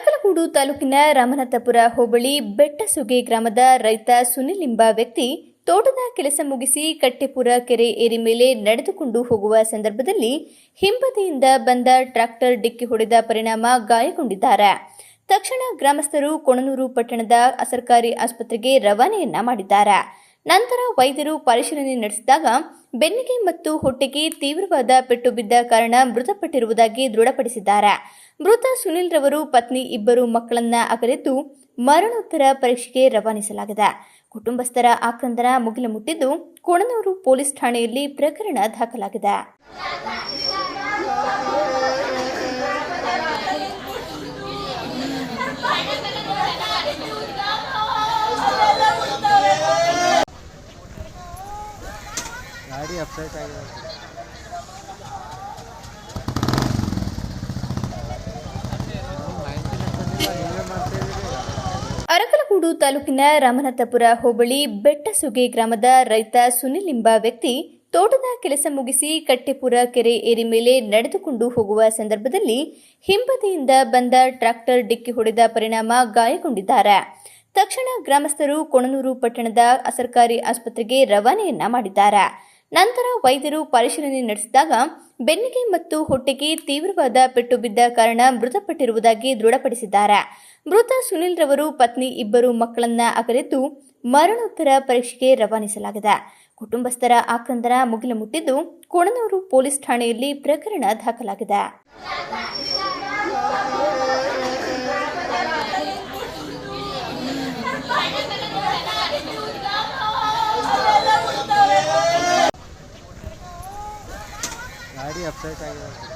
ಅರಕಲಗೂಡು ತಾಲೂಕಿನ ರಾಮನಾಥಪುರ ಹೋಬಳಿ ಬೆಟ್ಟಸುಗೆ ಗ್ರಾಮದ ರೈತ ಸುನಿಲ್ ಎಂಬ ವ್ಯಕ್ತಿ ತೋಟದ ಕೆಲಸ ಮುಗಿಸಿ ಕಟ್ಟೆಪುರ ಕೆರೆ ಏರಿ ಮೇಲೆ ನಡೆದುಕೊಂಡು ಹೋಗುವ ಸಂದರ್ಭದಲ್ಲಿ ಹಿಂಬದಿಯಿಂದ ಬಂದ ಟ್ರಾಕ್ಟರ್ ಡಿಕ್ಕಿ ಹೊಡೆದ ಪರಿಣಾಮ ಗಾಯಗೊಂಡಿದ್ದಾರೆ. ತಕ್ಷಣ ಗ್ರಾಮಸ್ಥರು ಕೊಣನೂರು ಪಟ್ಟಣದ ಸರ್ಕಾರಿ ಆಸ್ಪತ್ರೆಗೆ ರವಾನೆಯನ್ನ ಮಾಡಿದ್ದಾರೆ. ನಂತರ ವೈದ್ಯರು ಪರಿಶೀಲನೆ ನಡೆಸಿದಾಗ ಬೆನ್ನಿಗೆ ಮತ್ತು ಹೊಟ್ಟೆಗೆ ತೀವ್ರವಾದ ಪೆಟ್ಟು ಬಿದ್ದ ಕಾರಣ ಮೃತಪಟ್ಟಿರುವುದಾಗಿ ದೃಢಪಡಿಸಿದ್ದಾರೆ. ಮೃತ ಸುನಿಲ್ ರವರು ಪತ್ನಿ ಇಬ್ಬರು ಮಕ್ಕಳನ್ನ ಅಗಲಿದ್ದು ಮರಣೋತ್ತರ ಪರೀಕ್ಷೆಗೆ ರವಾನಿಸಲಾಗಿದೆ. ಕುಟುಂಬಸ್ಥರ ಆಕ್ರಂದನ ಮುಗಿಲು ಮುಟ್ಟಿದ್ದು ಕೊಣನೂರು ಪೊಲೀಸ್ ಠಾಣೆಯಲ್ಲಿ ಪ್ರಕರಣ ದಾಖಲಾಗಿದೆ. ಅಪ್ಸೆಟ್ ಆಗಿದೆ ಅರಕಲಗೂಡು ತಾಲೂಕಿನ ರಾಮನಾಥಪುರ ಹೋಬಳಿ ಬೆಟ್ಟಸುಗೆ ಗ್ರಾಮದ ರೈತ ಸುನಿಲ್ ಎಂಬ ವ್ಯಕ್ತಿ ತೋಟದ ಕೆಲಸ ಮುಗಿಸಿ ಕಟ್ಟೆಪುರ ಕೆರೆ ಏರಿ ಮೇಲೆ ನಡೆದುಕೊಂಡು ಹೋಗುವ ಸಂದರ್ಭದಲ್ಲಿ ಹಿಂಬದಿಯಿಂದ ಬಂದ ಟ್ರಾಕ್ಟರ್ ಡಿಕ್ಕಿ ಹೊಡೆದ ಪರಿಣಾಮ ಗಾಯಗೊಂಡಿದ್ದಾರೆ. ತಕ್ಷಣ ಗ್ರಾಮಸ್ಥರು ಕೊಣನೂರು ಪಟ್ಟಣದ ಸರ್ಕಾರಿ ಆಸ್ಪತ್ರೆಗೆ ರವಾನೆಯನ್ನ ಮಾಡಿದ್ದಾರೆ. ನಂತರ ವೈದ್ಯರು ಪರಿಶೀಲನೆ ನಡೆಸಿದಾಗ ಬೆನ್ನಿಗೆ ಮತ್ತು ಹೊಟ್ಟೆಗೆ ತೀವ್ರವಾದ ಪೆಟ್ಟು ಬಿದ್ದ ಕಾರಣ ಮೃತಪಟ್ಟಿರುವುದಾಗಿ ದೃಢಪಡಿಸಿದ್ದಾರೆ. ಮೃತ ಸುನಿಲ್ ರವರು ಪತ್ನಿ ಇಬ್ಬರು ಮಕ್ಕಳನ್ನ ಅಗಲಿದ್ದು ಮರಣೋತ್ತರ ಪರೀಕ್ಷೆಗೆ ರವಾನಿಸಲಾಗಿದೆ. ಕುಟುಂಬಸ್ಥರ ಆಕ್ರಂದನ ಮುಗಿಲು ಮುಟ್ಟಿದ್ದು ಕೊಣನೂರು ಪೊಲೀಸ್ ಠಾಣೆಯಲ್ಲಿ ಪ್ರಕರಣ ದಾಖಲಾಗಿದೆ. ಗಾಡಿ ಅಪ್ಸೆಟ್ ಆಗಿದೆ